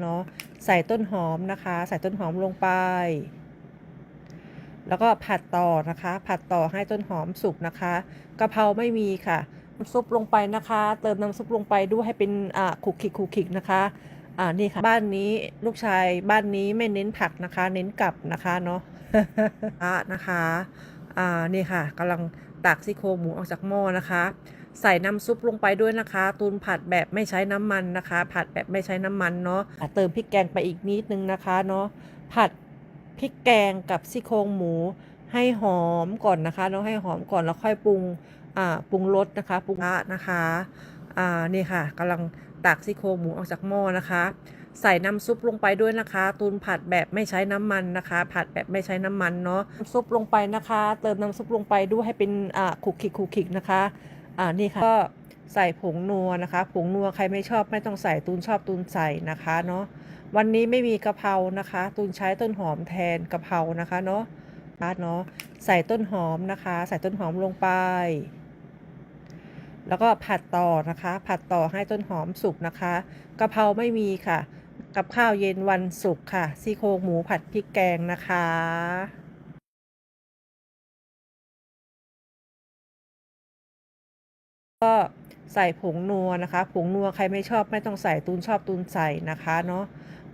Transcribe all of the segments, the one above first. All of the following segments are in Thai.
เนาะใส่ต้นหอมนะคะ ใส่ต้นหอมลงไป แล้วก็ผัดต่อนะคะ ผัดต่อให้ต้นหอมสุกนะคะกะเพราไม่มีค่ะน้ำซุปลงไปนะคะ เติมน้ำซุปลงไปด้วยให้เป็นอ่าขุกขิกขุกขิกนะคะอ่านี่ค่ะบ้านนี้ลูกชายบ้านนี้ไม่เน้นผักนะคะ เน้นกลับนะคะเนาะอะนะคะอ่านี่ค่ะกำลังตักซี่โครงหมูออกจากหม้อนะคะ ใส่น้ำซุปลงไปด้วยนะคะ ตูนผัดแบบไม่ใช้น้ำมันนะคะ ผัดแบบไม่ใช้น้ำมันเนาะเติมพริกแกงไปอีกนิดนึงนะคะเนาะผัดพริกแกงกับซี่โครงหมูให้หอมก่อนนะคะเนาะให้หอมก่อนแล้วค่อยปรุงอ่าปรุงรสนะคะปรุงละนะคะอ่านี่ค่ะกำลังตักซี่โครงหมูออกจากหม้อนะคะ ใส่น้ำซุปลงไปด้วยนะคะ ตูนผัดแบบไม่ใช้น้ำมันนะคะ ผัดแบบไม่ใช้น้ำมันเนาะน้ำซุปลงไปนะคะ เติมน้ำซุปลงไปด้วยให้เป็นอ่าขุกขิกขุกขิกนะคะ อ่านี่ค่ะก็ใส่ผงนัวนะคะ ผงนัวใครไม่ชอบไม่ต้องใส่ตูนชอบตูนใส่นะคะเนาะวันนี้ไม่มีกะเพรานะคะ ตูนใช้ต้นหอมแทนกะเพรานะคะเนาะเนาะใส่ต้นหอมนะคะ ใส่ต้นหอมลงไป แล้วก็ผัดต่อนะคะ ผัดต่อให้ต้นหอมสุกนะคะกะเพราไม่มีค่ะ กับข้าวเย็นวันศุกร์ค่ะซี่โครงหมูผัดพริกแกงนะคะ ก็ใส่ผงนัวนะคะ ผงนัวใครไม่ชอบไม่ต้องใส่ตูนชอบตูนใส่นะคะเนาะ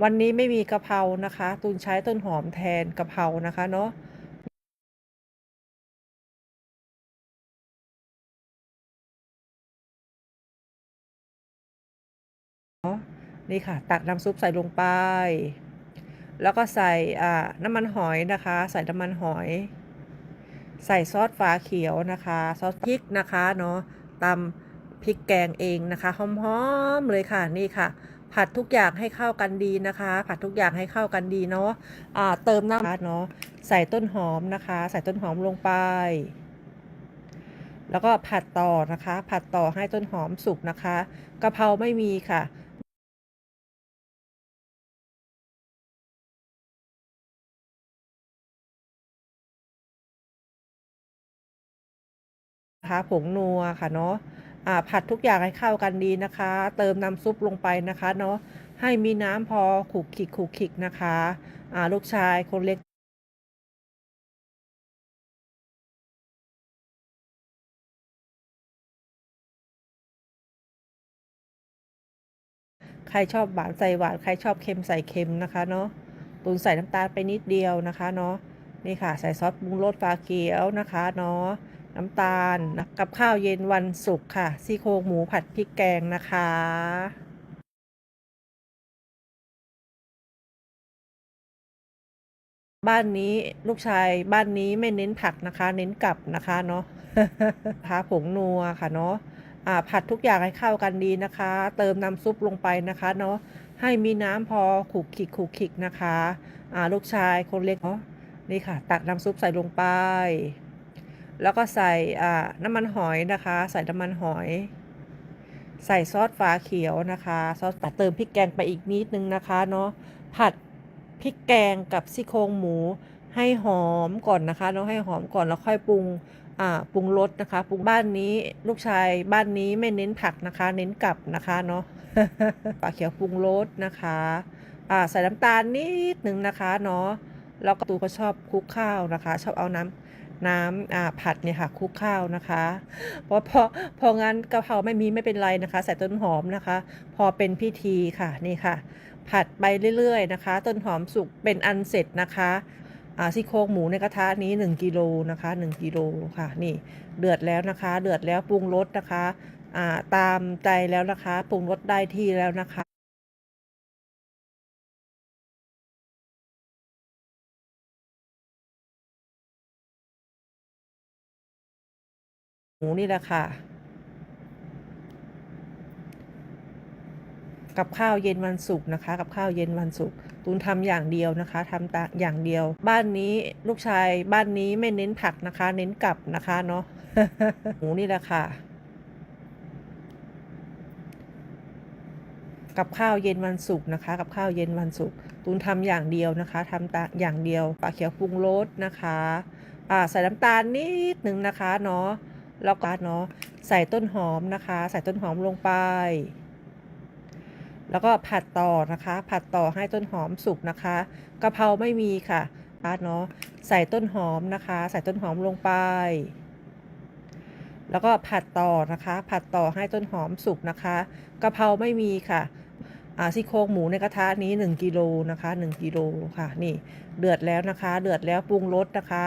วันนี้ไม่มีกะเพรานะคะ ตูนใช้ต้นหอมแทนกะเพรานะคะเนาะนี่ค่ะ ตักน้ำซุปใส่ลงไป แล้วก็ใส่อ่าน้ำมันหอยนะคะ ใส่น้ำมันหอย ใส่ซอสฝาเขียวนะคะ ซอสพริกนะคะเนาะ ตำพริกแกงเองนะคะหอมๆเลยค่ะนี่ค่ะ ผัดทุกอย่างให้เข้ากันดีนะคะ ผัดทุกอย่างให้เข้ากันดีเนาะะเติมน้ำเนาะใส่ต้นหอมนะคะ ใส่ต้นหอมลงไป แล้วก็ผัดต่อนะคะ ผัดต่อให้ต้นหอมสุกนะคะกะเพราไม่มีค่ะ นะคะผงนัวค่ะเนาะผัดทุกอย่างให้เข้ากันดีนะคะ เติมน้ำซุปลงไปนะคะเนาะให้มีน้ำพอขลุกขิกขลุกขิกนะคะลูกชายคนเล็กใครชอบหวานใส่หวาน ใครชอบเค็มใส่เค็มนะคะเนาะตูนใส่น้ำตาลไปนิดเดียวนะคะเนาะ นี่ค่ะใส่ซอสปรุงรสฟ้าเขียวนะคะเนาะ น้ำตาลนะกับข้าวเย็นวันศุกร์ค่ะซี่โครงหมูผัดพริกแกงนะคะบ้านนี้ลูกชายบ้านนี้ไม่เน้นผักนะคะ เน้นกลับนะคะเนาะนะคะผงนัวค่ะเนาะอ่าผัดทุกอย่างให้เข้ากันดีนะคะ เติมน้ำซุปลงไปนะคะเนาะให้มีน้ำพอขลุกขิกขลุกขิกนะคะอ่าลูกชายคนเล็กเนาะนี่ค่ะ ตักน้ำซุปใส่ลงไป แล้วก็ใส่น้ำมันหอยนะคะ ใส่น้ำมันหอย ใส่ซอสฝาเขียวนะคะซอสตัดเติมพริกแกงไปอีกนิดนึงนะคะเนาะผัดพริกแกงกับซี่โครงหมูให้หอมก่อนนะคะเนาะให้หอมก่อนแล้วค่อยปรุงอ่าปรุงรสนะคะปรุงบ้านนี้ลูกชายบ้านนี้ไม่เน้นผักนะคะ เน้นกับนะคะเนาะฝาเขียวปรุงรสนะคะอ่าใส่น้ำตาลนิดนึงนะคะเนาะแล้วก็ตูก็ชอบคลุกข้าวนะคะ ชอบเอาน้ำ น้ำผัดเนี่ยค่ะคลุกข้าวนะคะ เพราะพอพองั้นกะเพราไม่มีไม่เป็นไรนะคะ ใส่ต้นหอมนะคะ พอเป็นพิธีค่ะนี่ค่ะ ผัดไปเรื่อยๆนะคะ ต้นหอมสุกเป็นอันเสร็จนะคะซี่โครงหมูในกระทะนี้ 1กิโลนะคะ1กิโลค่ะนี่เดือดแล้วนะคะ เดือดแล้วปรุงรสนะคะตามใจแล้วนะคะ ปรุงรสได้ที่แล้วนะคะ มูนี่แหละค่ะ กับข้าวเย็นวันศุกร์นะคะ กับข้าวเย็นวันศุกร์ตูนทำอย่างเดียวนะคะทำตาอย่างเดียว บ้านนี้ลูกชายบ้านนี้ไม่เน้นผักนะคะ เน้นกับนะคะเนาะหมูนี่แหละค่ะกับข้าวเย็นวันศุกร์นะคะ กับข้าวเย็นวันศุกร์ตูนทำอย่างเดียวนะคะทำตาอย่างเดียวปลาเขียวปรุงรสนะคะ อ่าใส่น้ำตาลนิดนึงนะคะเนาะ แล้วก็เนาะใส่ต้นหอมนะคะ ใส่ต้นหอมลงไป แล้วก็ผัดต่อนะคะ ผัดต่อให้ต้นหอมสุกนะคะกะเพราไม่มีค่ะเนาะใส่ต้นหอมนะคะ ใส่ต้นหอมลงไป แล้วก็ผัดต่อนะคะ ผัดต่อให้ต้นหอมสุกนะคะกะเพราไม่มีค่ะอ่าซี่โครงหมูในกระทะนี้ 1กิโลนะคะ1กิโลค่ะนี่เดือดแล้วนะคะ เดือดแล้วปรุงรสนะคะ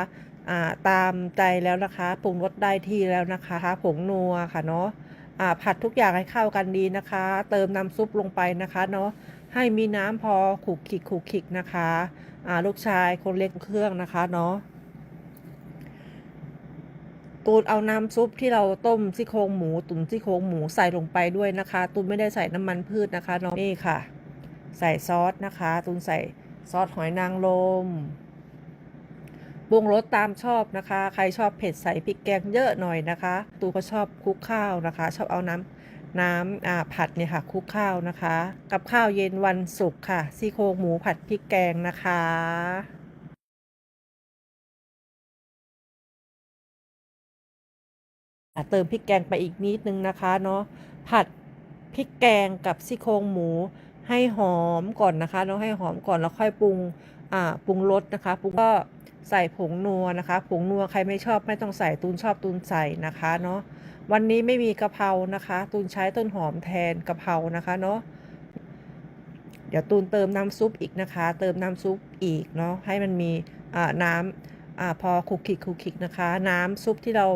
ตามใจแล้วนะคะปรุงรสได้ที่แล้วนะคะผงนัวค่ะเนาะผัดทุกอย่างให้เข้ากันดีนะคะ เติมน้ำซุปลงไปนะคะเนาะให้มีน้ำพอขูกขิกขูกขิกนะคะลูกชายคนเล็กเครื่องนะคะเนาะตูนเอาน้ำซุปที่เราต้มซี่โครงหมู ตุ๋นซี่โครงหมูใส่ลงไปด้วยนะคะ ตูนไม่ได้ใส่น้ำมันพืชนะคะน้องนี่ค่ะ ใส่ซอสนะคะ ตูนใส่ซอสหอยนางรม ปรุงรสตามชอบนะคะ ใครชอบเผ็ดใส่พริกแกงเยอะหน่อยนะคะ ตูก็ชอบคลุกข้าวนะคะ ชอบเอาน้ำน้ำผัดเนี่ยค่ะคลุกข้าวนะคะ กับข้าวเย็นวันศุกร์ค่ะซี่โครงหมูผัดพริกแกงนะคะอะเติมพริกแกงไปอีกนิดนึงนะคะเนาะผัดพริกแกงกับซี่โครงหมูให้หอมก่อนนะคะเนาะให้หอมก่อนแล้วค่อยปรุงอ่าปรุงรสนะคะปรุงก็ ใส่ผงนัวนะคะ ผงนัวใครไม่ชอบไม่ต้องใส่ตูนชอบตูนใส่นะคะเนาะวันนี้ไม่มีกะเพรานะคะ ตูนใช้ต้นหอมแทนกะเพรานะคะเนาะเดี๋ยวตูนเติมน้ำซุปอีกนะคะ เติมน้ำซุปอีกเนาะให้มันมีน้ำอ่าพอคุกคิกคุกคิกนะคะ น้ำซุปที่เรา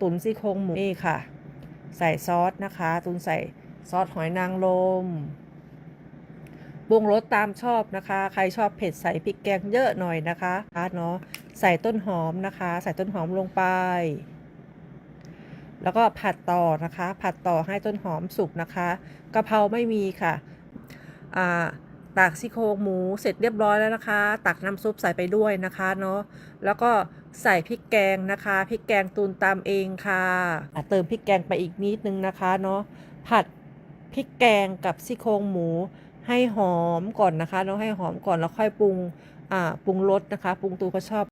ตุ๋นซี่โครงหมูนี่ค่ะ ใส่ซอสนะคะ ตูนใส่ซอสหอยนางรม ปรุงรสตามชอบนะคะ ใครชอบเผ็ดใส่พริกแกงเยอะหน่อยนะคะเนาะใส่ต้นหอมนะคะ ใส่ต้นหอมลงไป แล้วก็ผัดต่อนะคะ ผัดต่อให้ต้นหอมสุกนะคะกะเพราไม่มีค่ะอ่าตากซี่โครงหมูเสร็จเรียบร้อยแล้วนะคะ ตักน้ำซุปใส่ไปด้วยนะคะเนาะแล้วก็ใส่พริกแกงนะคะพริกแกงตูนตามเองค่ะเติมพริกแกงไปอีกนิดนึงนะคะเนาะผัดพริกแกงกับซี่โครงหมู ให้หอมก่อนนะคะเราให้หอมก่อนแล้วค่อยปรุงอ่าปรุงรสนะคะ ปรุงตูก็ชอบ